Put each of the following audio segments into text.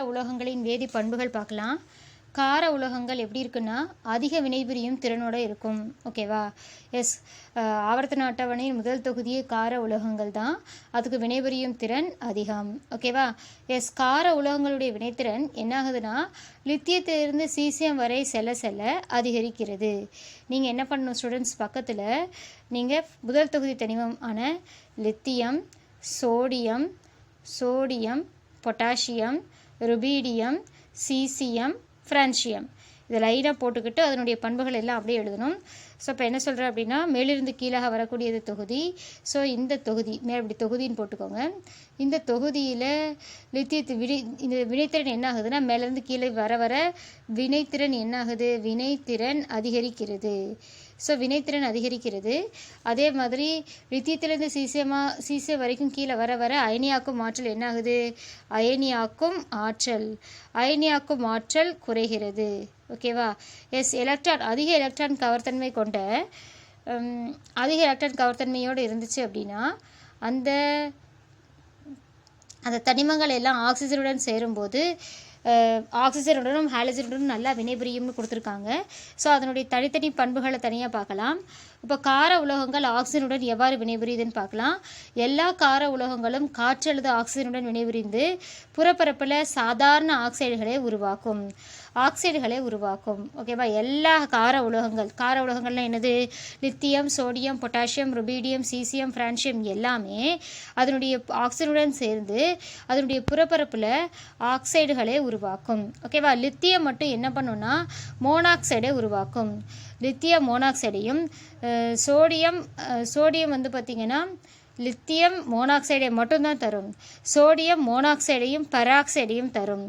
உலோகங்களின் வேதி பண்புகள் பார்க்கலாம். கார உலோகங்கள் எப்படி இருக்குன்னா அதிக வினைபுரியும் திறனோடு இருக்கும். ஓகேவா எஸ் ஆவர்த்தன அட்டவணையின் முதல் தொகுதியே கார உலோகங்கள் தான். அதுக்கு வினைபுரியும் திறன் அதிகம். ஓகேவா எஸ் கார உலோகங்களுடைய வினைத்திறன் என்ன ஆகுதுன்னா லித்தியத்திலிருந்து சீசியம் வரை செல்ல செல்ல அதிகரிக்கிறது. நீங்கள் என்ன பண்ணணும் ஸ்டூடெண்ட்ஸ் பக்கத்தில்? நீங்கள் முதல் தொகுதி தனிமம் ஆன lithium sodium sodium potassium rubidium caesium francium இதை லைனாக போட்டுக்கிட்டு அதனுடைய பண்புகள் எல்லாம் அப்படியே எழுதணும். ஸோ இப்போ என்ன சொல்கிறேன் அப்படின்னா மேலிருந்து கீழாக வரக்கூடியது தொகுதி. ஸோ இந்த தொகுதி மேல் இப்படி தொகுதின்னு போட்டுக்கோங்க. இந்த தொகுதியில் லித்தியத்து வினை இந்த வினைத்திறன் என்ன ஆகுதுன்னா மேலேருந்து கீழே வர வர வினைத்திறன் என்ன ஆகுது? வினைத்திறன் அதிகரிக்கிறது. ஸோ வினைத்திறன் அதிகரிக்கிறது. அதே மாதிரி லித்தியத்திலேருந்து சீசியமா சீசியம் வரைக்கும் கீழே வர வர அயனியாக்கும் ஆற்றல் என்ன ஆகுது அயனியாக்கும் ஆற்றல். அயனியாக்கும் ஆற்றல் குறைகிறது. ஓகேவா எஸ் எலக்ட்ரான் அதிக எலக்ட்ரான் கவர்த்தன்மை கொண்ட அதிக எலக்ட்ரான் கவர்த்தன்மையோடு இருந்துச்சு அப்படின்னா அந்த அந்த தனிமங்கள் எல்லாம் ஆக்சிஜனுடன் சேரும்போது ஆக்சிஜனுடனும் ஹாலஜனுடனும் நல்லா வினைபுரியும்னு கொடுத்துருக்காங்க. ஸோ அதனுடைய தனித்தனி பண்புகளை தனியாக பார்க்கலாம். இப்போ கார உலோகங்கள் ஆக்சிஜனுடன் எவ்வாறு வினைபுரியுதுன்னு பார்க்கலாம். எல்லா கார உலோகங்களும் காற்று அல்லது ஆக்சிஜனுடன் வினைபுரிந்து புறப்பரப்பில் சாதாரண ஆக்சைடுகளை உருவாக்கும். ஆக்சைடுகளை உருவாக்கும். ஓகேவா எல்லா கார உலோகங்கள் கார உலோகங்கள்லாம் என்னது? Lithium sodium potassium rubidium caesium francium எல்லாமே அதனுடைய ஆக்சிஜனுடன் சேர்ந்து அதனுடைய புறப்பரப்பில் ஆக்சைடுகளை உருவாக்கும். ஓகேவா லித்தியம் மட்டும் என்ன பண்ணுன்னா மோனாக்சைடை உருவாக்கும். லித்தியம் மோனாக்சைடையும் சோடியம் சோடியம் வந்து பார்த்திங்கன்னா லித்தியம் மோனாக்சைடை மட்டும்தான் தரும். சோடியம் மோனாக்சைடையும் பராக்சைடையும் தரும்.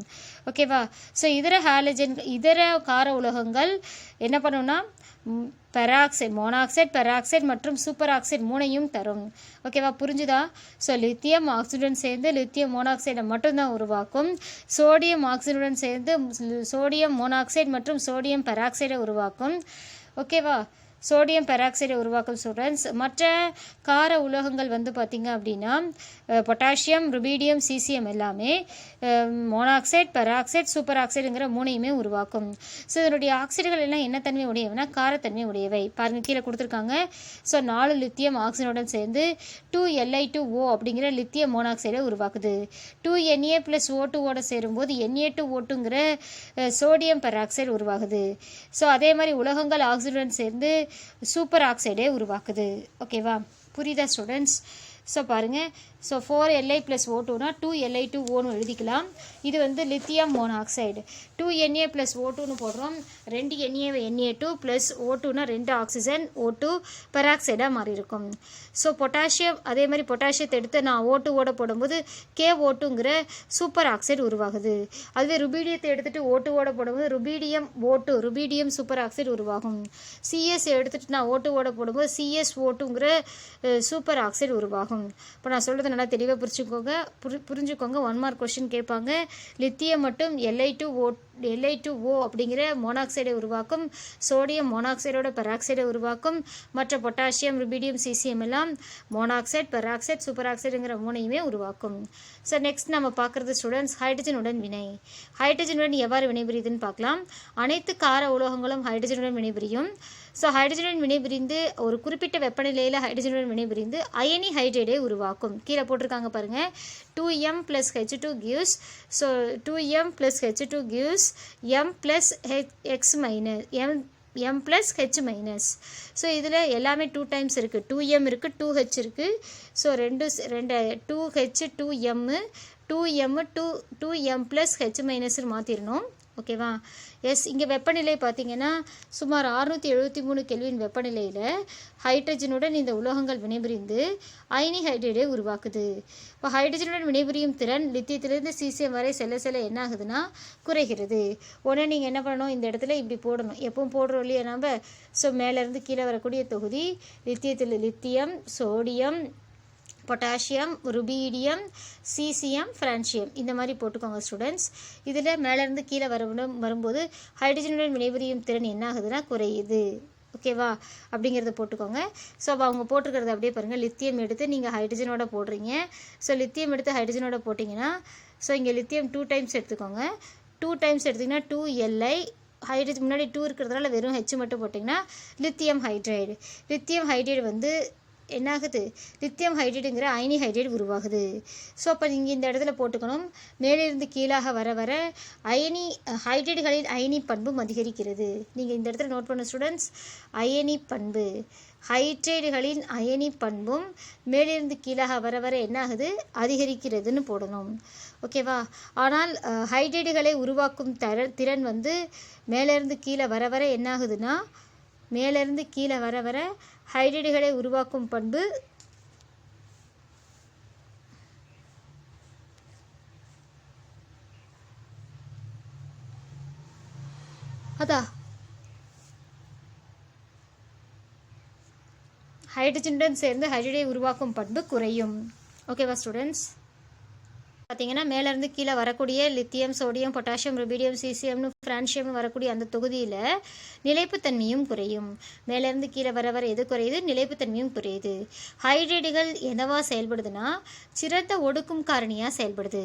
ஓகேவா? ஸோ இதர ஹாலஜன் இதர கார உலோகங்கள் என்ன பண்ணுன்னா பெராக்சைடு மோனாக்சைடு பெராக்சைடு மற்றும் சூப்பர் ஆக்சைடு மூணையும் தரும். ஓகேவா? புரிஞ்சுதா? ஸோ லித்தியம் ஆக்சிஜனுடன் சேர்ந்து லித்தியம் மோனாக்சைடை மட்டும்தான் உருவாக்கும். சோடியம் ஆக்சிஜனுடன் சேர்ந்து சோடியம் மோனாக்சைடு மற்றும் சோடியம் பெராக்சைடை உருவாக்கும். ஓகேவா? சோடியம் பெராக்சைடை உருவாக்கும் ஸ்டூடெண்ட்ஸ். மற்ற கார உலோகங்கள் வந்து பார்த்திங்க அப்படின்னா பொட்டாசியம் ருபீடியம் சிசிஎம் எல்லாமே மோனாக்சைடு பெராக்சைடு சூப்பர் ஆக்சைடுங்கிற மூணையுமே உருவாக்கும். ஸோ இதனுடைய ஆக்சைடுகள் எல்லாம் என்ன தன்மை உடையவைனா காரத்தன்மை உடையவை. பாருங்கள் கீழே கொடுத்துருக்காங்க. ஸோ நாலு லித்தியம் ஆக்சிஜனுடன் சேர்ந்து டூ எல்ஐ டூ ஓ அப்படிங்கிற லித்தியம் மோனாக்சைடை உருவாக்குது. டூ என்ஏ ப்ளஸ் ஓ டூவோட சேரும்போது என்ஏ டூ ஓட்டுங்கிற சோடியம் பெராக்சைடு உருவாகுது. ஸோ அதே மாதிரி உலகங்கள் ஆக்சிஜனுடன் சேர்ந்து சூப்பர் ஆக்சைடே உருவாக்குது. ஓகேவா புரியுதா ஸ்டூடெண்ட்ஸ் ஸோ பாருங்கள் so four LI plus O டூனா டூ எல்ஐ டூ ஓன்னு எழுதிக்கலாம். இது வந்து lithium monoxide two NA plus O டூன்னு போடுறோம். ரெண்டு NA NA two plus O டூனா ரெண்டு ஆக்சிஜன் ஓ டூ பெராக்சைடாக மாறி இருக்கும் ஸோ பொட்டாசியம் அதே மாதிரி பொட்டாசியத்தை எடுத்து நான் ஓ டூவோட போடும்போது கே ஓ டூங்கிற சூப்பர் ஆக்சைடு உருவாகுது. அதுவே ருபீடியத்தை எடுத்துகிட்டு ஓ டூவோட போடும்போது rubidium O two rubidium superoxide உருவாகும் சிஎஸ் எடுத்துகிட்டு நான் ஓ டூவோட போடும்போது சிஎஸ் ஓ டூங்கிற சூப்பர் ஆக்சைடு உருவாகும். இப்போ நான் சொல்கிறது நல்லா தெளிவாக புரிஞ்சுக்கோங்க. புரி புரிஞ்சுக்கோங்க. ஒன் மார்க் கொஷின் கேட்பாங்க. லித்தியம் மட்டும் LI two O LI two O அப்படிங்கிற மோனாக்சைடை உருவாக்கும். சோடியம் மோனாக்சைடோட பெராக்சைடை உருவாக்கும். மற்ற பொட்டாசியம் ருபீடியம் சிசிஎம் எல்லாம் மோனாக்சைடு பெராக்சைடு சூப்பர் ஆக்சைடுங்கிற மூணையுமே உருவாக்கும். ஸோ நெக்ஸ்ட் நம்ம பார்க்குறது ஸ்டூடெண்ட்ஸ் ஹைட்ரஜனுடன் வினை. ஹைட்ரஜனுடன் எவ்வாறு வினைபுரியுதுன்னு பார்க்கலாம். அனைத்து கார உலோகங்களும் ஹைட்ரஜனுடன் வினைபுரியும். ஸோ ஹைட்ரஜனுடன் வினைபுரிந்து ஒரு குறிப்பிட்ட வெப்பநிலையில் ஹைட்ரஜனுடன் வினைபுரிந்து அயனி ஹைட்ரேடை உருவாக்கும். கீழே போட்டிருக்காங்க பாருங்கள் two M plus H two gives so two M plus H two gives M plus H X minus M M plus H minus so இதில் எல்லாமே டூ டைம்ஸ் இருக்குது டூ எம் இருக்குது டூ ஹெச் இருக்குது ஸோ ரெண்டு ரெண்டு two H two M two M two two M plus H மைனஸ்னு மாற்றிடணும் ஓகேவா? S இங்கே வெப்பநிலை பார்த்தீங்கன்னா சுமார் அறுநூற்றி எழுபத்தி மூணு கெல்வின் வெப்பநிலையில் ஹைட்ரஜனுடன் இந்த உலோகங்கள் வினைபுரிந்து அயனி ஹைட்ரேட்டை உருவாக்குது. இப்போ ஹைட்ரஜனுடன் வினைபுரியும் திறன் லித்தியத்திலிருந்து சீசியம் வரை செல்ல செல்ல என்ன ஆகுதுன்னா குறைகிறது. உடனே நீங்கள் என்ன பண்ணணும்? இந்த இடத்துல இப்படி போடணும். எப்பவும் போடுறோம் இல்லையா நம்ம ஸோ மேலேருந்து கீழே வரக்கூடிய தொகுதி லித்தியத்தில் lithium sodium potassium rubidium caesium francium இந்த மாதிரி போட்டுக்கோங்க ஸ்டூடெண்ட்ஸ் இதில் மேலேருந்து கீழே வரும் வரும்போது ஹைட்ரஜனுடன் வினைபுரியும் திறன் என்ன ஆகுதுன்னா குறையுது. ஓகேவா அப்படிங்கிறத போட்டுக்கோங்க. ஸோ அப்போ அவங்க போட்டிருக்கிறத அப்படியே பாருங்கள் லித்தியம் எடுத்து நீங்கள் ஹைட்ரஜனோட போடுறீங்க. ஸோ லித்தியம் எடுத்து ஹைட்ரஜனோட போட்டிங்கன்னா ஸோ இங்கே லித்தியம் டூ டைம்ஸ் எடுத்துக்கோங்க. டூ டைம்ஸ் எடுத்திங்கன்னா டூ எல்ஐ ஹைட்ரஜன் முன்னாடி டூ இருக்கிறதுனால வெறும் ஹெச் மட்டும் போட்டிங்கன்னா லித்தியம் ஹைட்ரைடு லித்தியம் ஹைட்ரைடு வந்து என்னாகுது? லித்தியம் ஹைட்ரேட்டுங்கிற அயனி ஹைட்ரேட் உருவாகுது. ஸோ அப்போ நீங்கள் இந்த இடத்துல போட்டுக்கணும். மேலிருந்து கீழாக வர வர அயனி ஹைட்ரேட்டுகளின் அயனி பண்பும் அதிகரிக்கிறது நீங்கள் இந்த இடத்துல நோட் பண்ண ஸ்டூடெண்ட்ஸ் அயனி பண்பு. ஹைட்ரேட்டுகளின் அயனி பண்பும் மேலிருந்து கீழாக வர வர என்னாகுது? அதிகரிக்கிறதுன்னு போடணும். ஓகேவா ஆனால் ஹைட்ரேட்டுகளை உருவாக்கும் தர திறன் வந்து மேலேருந்து கீழே வர வர என்னாகுதுன்னா மேலேருந்து கீழே வர வர ஹைட்ரேட்டுகளை உருவாக்கும் பண்பு அதா. ஹைட்ரஜனுடன் சேர்ந்து ஹைட்ரேட்டை உருவாக்கும் பண்பு குறையும். ஓகேவா ஸ்டூடெண்ட்ஸ் பார்த்தீங்கன்னா மேலேருந்து கீழே வரக்கூடிய லித்தியம் சோடியம் பொட்டாசியம் ருபீடியம் சீசியம்னு ஃப்ரான்சியம்னு வரக்கூடிய அந்த தொகுதியில் நிலைப்புத்தன்மையும் குறையும். மேலேருந்து கீழே வர வர எது குறையுது? நிலைப்புத்தன்மையும் குறையுது. ஹைட்ரேட்டுகள் என்னவா செயல்படுதுன்னா சிறந்த ஒடுக்கும் காரணியாக செயல்படுது.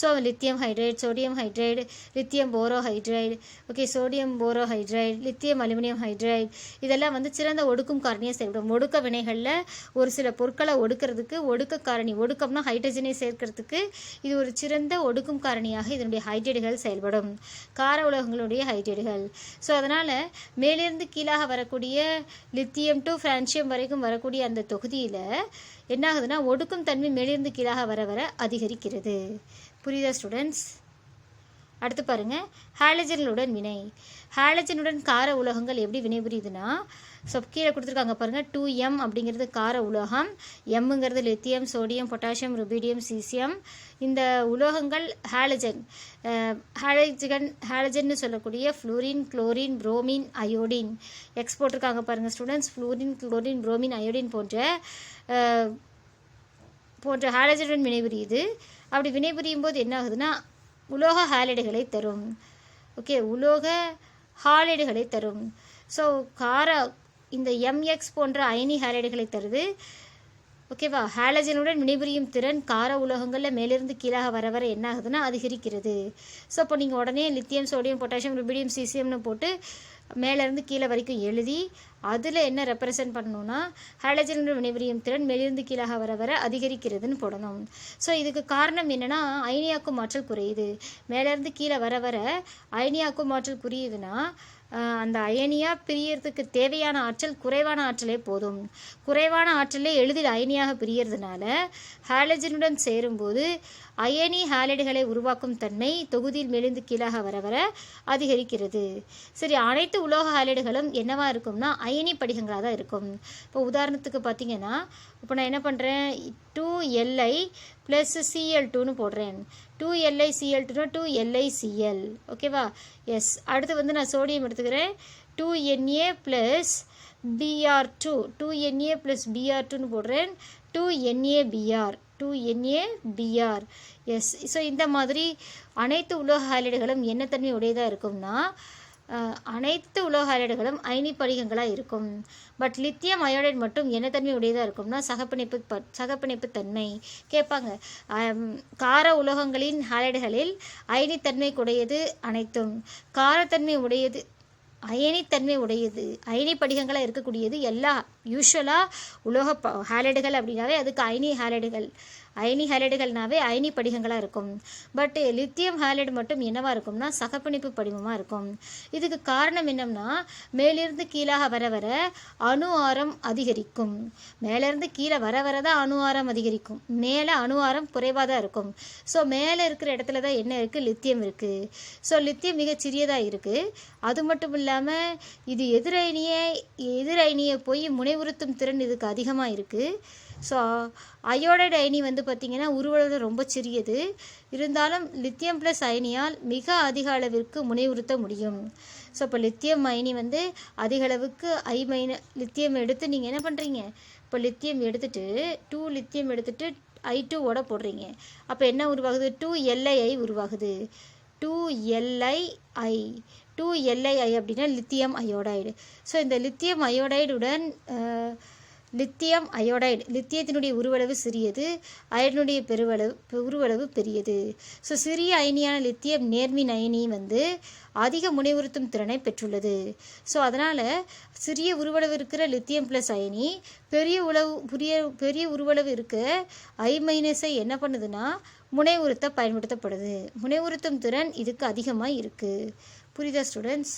So lithium hydrate sodium hydride lithium borohydride okay sodium borohydride lithium aluminium hydride இதெல்லாம் வந்து சிறந்த ஒடுக்கும் காரணியாக செயல்படும். ஒடுக்க வினைகளில் ஒரு சில பொருட்களை ஒடுக்கிறதுக்கு ஒடுக்க காரணி ஒடுக்கம்னா ஹைட்ரஜனை சேர்க்கறதுக்கு இது ஒரு சிறந்த ஒடுக்கும் காரணியாக இதனுடைய ஹைட்ரேட்டுகள் செயல்படும். கார உலகங்களுடைய ஹைட்ரேட்டுகள் ஸோ அதனால் மேலிருந்து கீழாக வரக்கூடிய லித்தியம் டு ஃப்ரான்சியம் வரைக்கும் வரக்கூடிய அந்த தொகுதியில் என்ன ஆகுதுன்னா ஒடுக்கும் தன்மை மேலிருந்து கீழாக வர வர அதிகரிக்கிறது. புரியுதா ஸ்டூடெண்ட்ஸ் அடுத்து பாருங்க ஹாலஜனுடன் வினை. ஹாலஜனுடன் கார உலோகங்கள் எப்படி வினைபுரியுதுன்னா ஸோ கீழே கொடுத்துருக்காங்க பாருங்கள் டூ எம் அப்படிங்கிறது கார உலோகம் எம்முங்கிறது lithium sodium potassium rubidium caesium இந்த உலோகங்கள் ஹாலஜன் ஹாலஜன் ஹாலஜன்னு சொல்லக்கூடிய fluorine chlorine bromine iodine X போட்டிருக்காங்க பாருங்கள் students fluorine chlorine bromine iodine போன்ற போன்ற ஹாலஜனுடன் வினைபுரியுது. அப்படி வினைபுரியும் போது என்ன ஆகுதுன்னா உலோக ஹாலைடுகளை தரும். ஓகே உலோக ஹாலிடுகளை தரும். ஸோ கார இந்த எம்எக்ஸ் போன்ற அயனி ஹாலைடுகளை தருது. ஓகேவா ஹாலஜனுடன் வினைபுரியும் திறன் கார உலோகங்களில் மேலிருந்து கீழாக வர வர என்ன ஆகுதுன்னா அதிகரிக்கிறது ஸோ அப்போ நீங்கள் உடனே லித்தியம் சோடியம் பொட்டாசியம் ருபீடியம் சீசியம்னு போட்டு மேலேருந்து கீழே வரைக்கும் எழுதி அதில் என்ன ரெப்ரசன்ட் பண்ணணும்னா ஹாலஜனுடன் வினைபுரியும் திறன் மேலிருந்து கீழாக வர வர அதிகரிக்கிறதுன்னு போடணும். ஸோ இதுக்கு காரணம் என்னென்னா அயனியாக்கும் ஆற்றல் குறையுது. மேலேருந்து கீழே வர வர அயனியாக்கும் ஆற்றல் குறையுதுன்னா அந்த அயனியாக பிரியறதுக்கு தேவையான ஆற்றல் குறைவான ஆற்றலே போதும். குறைவான ஆற்றலே எளிதில் அயனியாக பிரியறதுனால ஹாலஜனுடன் சேரும்போது அயனி ஹாலைடுகளை உருவாக்கும் தன்மை தொகுதியில் மெலிந்து கீழாக வர வர அதிகரிக்கிறது. சரி அனைத்து உலோக ஹாலைடுகளும் என்னவா இருக்கும்னா அயனி படிகங்களாக தான் இருக்கும். இப்போ உதாரணத்துக்கு பார்த்தீங்கன்னா இப்போ நான் என்ன பண்ணுறேன் டூ எல்ஐ ப்ளஸ் சிஎல் டூன்னு போடுறேன். டூ எல்ஐ சிஎல் டூனா டூ எல்ஐ சிஎல் ஓகேவா எஸ் அடுத்து வந்து நான் சோடியம் எடுத்துக்கிறேன். Two NA plus BR two two NA plus BR டூன்னு போடுறேன். Two NA BR two NA BR yes so இந்த மாதிரி அனைத்து உலோக ஹைலைடுகளும் என்ன தன்மை உடையதாக இருக்கும்னா அனைத்து உலோக ஹாலைடுகளும் அயனி படிகங்களாக இருக்கும். பட் லித்தியம் அயோடைடு மட்டும் என்ன தன்மை உடையதாக இருக்கும்னா சகப்பிணைப்பு ப சகப்பிணைப்பு தன்மை. கேட்பாங்க. கார உலோகங்களின் ஹாலைடுகளில் அயனித்தன்மை உடையது அனைத்தும். காரத்தன்மை உடையது அயனித்தன்மை உடையது அயனி படிகங்களாக இருக்கக்கூடியது எல்லா யூஸ்வலாக உலோக ப ஹாலைடுகள் அப்படின்னாவே அதுக்கு அயனி ஹாலைடுகள் அயனி ஹேலடுகள்னாவே அயனி படிகங்களாக இருக்கும். பட் லித்தியம் ஹேலடு மட்டும் என்னவாக இருக்கும்னா சகப்பிணிப்பு படிமமாக இருக்கும். இதுக்கு காரணம் என்னம்னா மேலிருந்து கீழாக வர வர அணு ஆரம் அதிகரிக்கும். மேலேருந்து கீழே வர வர தான் அணு ஆரம் அதிகரிக்கும். மேலே அணு ஆரம் குறைவாக தான் இருக்கும். ஸோ மேலே இருக்கிற இடத்துல தான் என்ன இருக்குது லித்தியம் இருக்குது ஸோ லித்தியம் மிகச்சிறியதாக இருக்குது அது மட்டும் இல்லாமல் இது எதிரயனியை எதிரயனியை போய் முனை முனைவுறுத்தும் திறன் இதுக்கு அதிகமாக இருக்குது ஸோ அயோடைடு அயனி வந்து பார்த்திங்கன்னா உருவளவில் ரொம்ப சிறியது. இருந்தாலும் லித்தியம் ப்ளஸ் அயனியால் மிக அதிக அளவிற்கு முனைவுறுத்த முடியும். ஸோ இப்போ லித்தியம் அயனி வந்து அதிக அளவுக்கு ஐ மைன லித்தியம் எடுத்து நீங்கள் என்ன பண்ணுறீங்க இப்போ லித்தியம் எடுத்துகிட்டு டூ லித்தியம் எடுத்துகிட்டு ஐ டூவோட போடுறீங்க. அப்போ என்ன உருவாகுது? டூ எல்ஐஐ உருவாகுது. டூ எல்ஐஐ டூ எல்ஐஐ அப்படின்னா லித்தியம் அயோடைடு ஸோ இந்த லித்தியம் அயோடைடுடன் லித்தியம் அயோடைடு லித்தியத்தினுடைய உருவளவு சிறியது அயனுடைய பெருவளவு உருவளவு பெரியது. ஸோ சிறிய அயனியான லித்தியம் நேர்மின் அயனி வந்து அதிக முனைவுறுத்தும் திறனை பெற்றுள்ளது. ஸோ அதனால் சிறிய உருவளவு இருக்கிற லித்தியம் ப்ளஸ் அயனி பெரிய உளவு புரிய பெரிய உருவளவு இருக்க ஐ மைனஸை என்ன பண்ணுதுன்னா முனைவுறுத்த பயன்படுத்தப்படுது. முனைவுறுத்தும் திறன் இதுக்கு அதிகமாக இருக்குது புரியுதா ஸ்டூடெண்ட்ஸ்